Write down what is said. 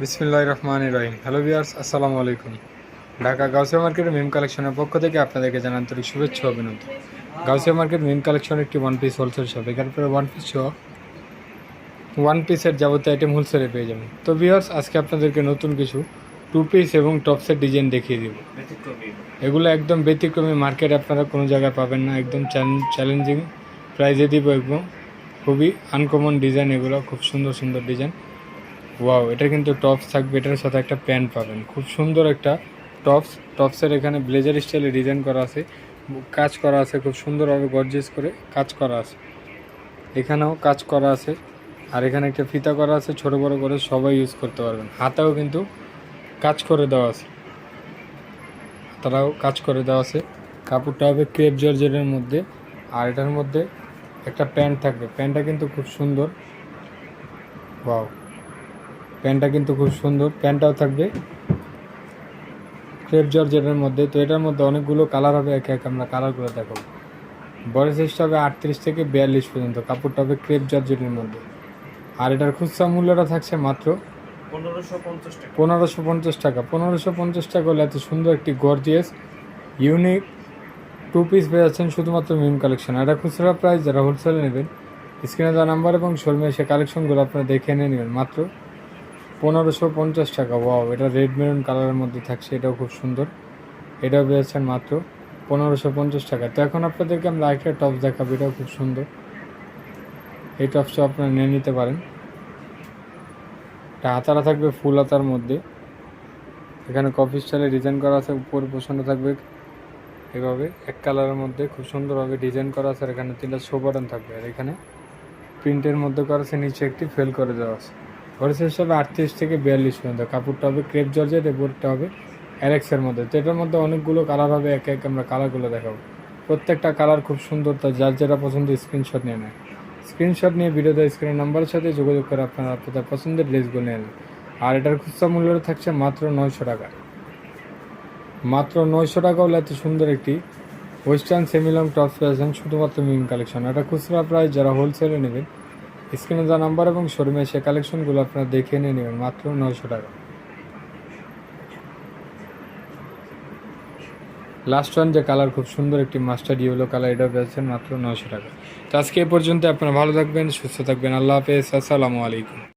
বিসমিল্লাহ রহমান রহিম। Hello viewers আসসালামু আলাইকুম। ঢাকা গাউসিয়া মার্কেটের মিম কালেকশনের পক্ষ থেকে আপনাদেরকে জানান আন্তরিক শুভেচ্ছা অভিনন্দন। গাউসিয়া মার্কেট মিম কালেকশন একটি ওয়ান পিস হোলসেল শপ এখানে পরে ওয়ান পিস ওয়ান পিসের যাবতীয় আইটেম হোলসেলে পেয়ে যাবেন। তো ভিয়ার্স আজকে আপনাদেরকে নতুন কিছু টু পিস এবং টপসের ডিজাইন দেখিয়ে দিব। এগুলো একদম ব্যতিক্রমী মার্কেট আপনারা কোনো জায়গায় পাবেন না। একদম চ্যালেঞ্জিং প্রাইজে দিব একদম খুবই আনকমন ডিজাইন এগুলো, খুব সুন্দর সুন্দর ডিজাইন ওয়াও এটা কিন্তু টপস থাকবে, এটার সাথে একটা প্যান্ট পাবেন। খুব সুন্দর একটা টপস টপসের এখানে ব্লেজার স্টাইলে ডিজাইন করা আছে, কাজ করা আছে, খুব সুন্দরভাবে গর্জেস করে কাজ করা আছে। এখানেও কাজ করা আছে, আর এখানে একটা ফিতা করা আছে, ছোট বড় করে সবাই ইউজ করতে পারবেন। হাতাও কিন্তু কাজ করে দেওয়া আছে। তারাও কাজ করে দেওয়া আছে। কাপড়টা হবে ক্রেপ জর্জেটের মধ্যে, আর এটার মধ্যে একটা প্যান্ট থাকবে। প্যান্টটা কিন্তু খুব সুন্দর। ওয়াও প্যান্টটা কিন্তু খুব সুন্দর প্যান্টটাও থাকবে ক্রেপ জর্জেটের মধ্যে। তো এটার মধ্যে অনেকগুলো কালার হবে এক এক আমরা কালারগুলো দেখাবো। বড় সাইজটা হবে আটত্রিশ থেকে বিয়াল্লিশ পর্যন্ত কাপড়টা হবে ক্রেপ জর্জেটের মধ্যে। আর এটার খুচরা মূল্যটা থাকছে মাত্র পনেরোশো পঞ্চাশ টাকা। পনেরোশো পঞ্চাশ টাকা। পনেরোশো পঞ্চাশ টাকা হলে এত সুন্দর একটি গর্জিয়াস ইউনিক টু পিস পেয়ে যাচ্ছেন শুধুমাত্র মিম কালেকশন এটা খুচরা প্রাইস যারা হোলসেলে নেবেন স্ক্রিনে দেওয়া নাম্বার এবং শোরুমে সে কালেকশনগুলো আপনারা দেখে নিয়ে নেবেন। মাত্র পনেরোশো পঞ্চাশ টাকা ওয়াও এটা রেড মেরুন কালারের মধ্যে থাকছে, এটাও খুব সুন্দর। এটাও পেয়েছেন মাত্র পনেরোশো পঞ্চাশ টাকা। তো এখন আপনাদেরকে আমরা একটা টপস দেখাবো, এটাও খুব সুন্দর। এই টপসটা আপনারা নিয়ে নিতে পারেন। এটা হাতারা থাকবে ফুল হাতার মধ্যে। এখানে কফি স্টাইলে ডিজাইন করা আছে, উপর বসানো থাকবে এভাবে, এক কালারের মধ্যে খুব সুন্দরভাবে ডিজাইন করা আছে, আর এখানে তিনটা শো বাটন থাকবে। আর এখানে প্রিন্টের মধ্যে করা আছে, নিচে একটি ফেল করে দেওয়া আছে। খরচ হিসাবে আটত্রিশ থেকে বিয়াল্লিশ পর্যন্ত। কাপড়টা হবে ক্রেপ জর্জেট, এরপরটা হবে অ্যালেক্সের মধ্যে। তো এটার মধ্যে অনেকগুলো কালার হবে, এক এক আমরা কালারগুলো দেখাবো। প্রত্যেকটা কালার খুব সুন্দর, তা যার যেটা পছন্দ স্ক্রিনশট নিয়ে নেয়। স্ক্রিনশট নিয়ে ভিডিওতে স্ক্রিনের নাম্বারের সাথে যোগাযোগ করে আপনারা আপনাদের পছন্দের ড্রেসগুলো নিয়ে নেন। আর এটার খুচরা মূল্য থাকছে মাত্র নয়শো টাকা। মাত্র নয়শো টাকা হলে এত সুন্দর একটি ওয়েস্টার্ন সেমিলং টপস পেয়েছেন শুধুমাত্র মিম কালেকশন এটা খুচরা প্রায় যারা হোলসেলে নেবেন স্ক্রিনে যা নাম্বার এবং শোরুমে সে কালেকশনগুলো আপনারা দেখে নিয়ে নেবেন, মাত্র নয়শো টাকা। লাস্ট ওয়ান যে কালার খুব সুন্দর একটি মাস্টার ইয়েলো কালার এটা পেয়েছেন মাত্র নয়শো টাকা। তো আজকে এ পর্যন্ত আপনারা ভালো থাকবেন, সুস্থ থাকবেন, আল্লাহ হাফেজ, আসসালামু আলাইকুম।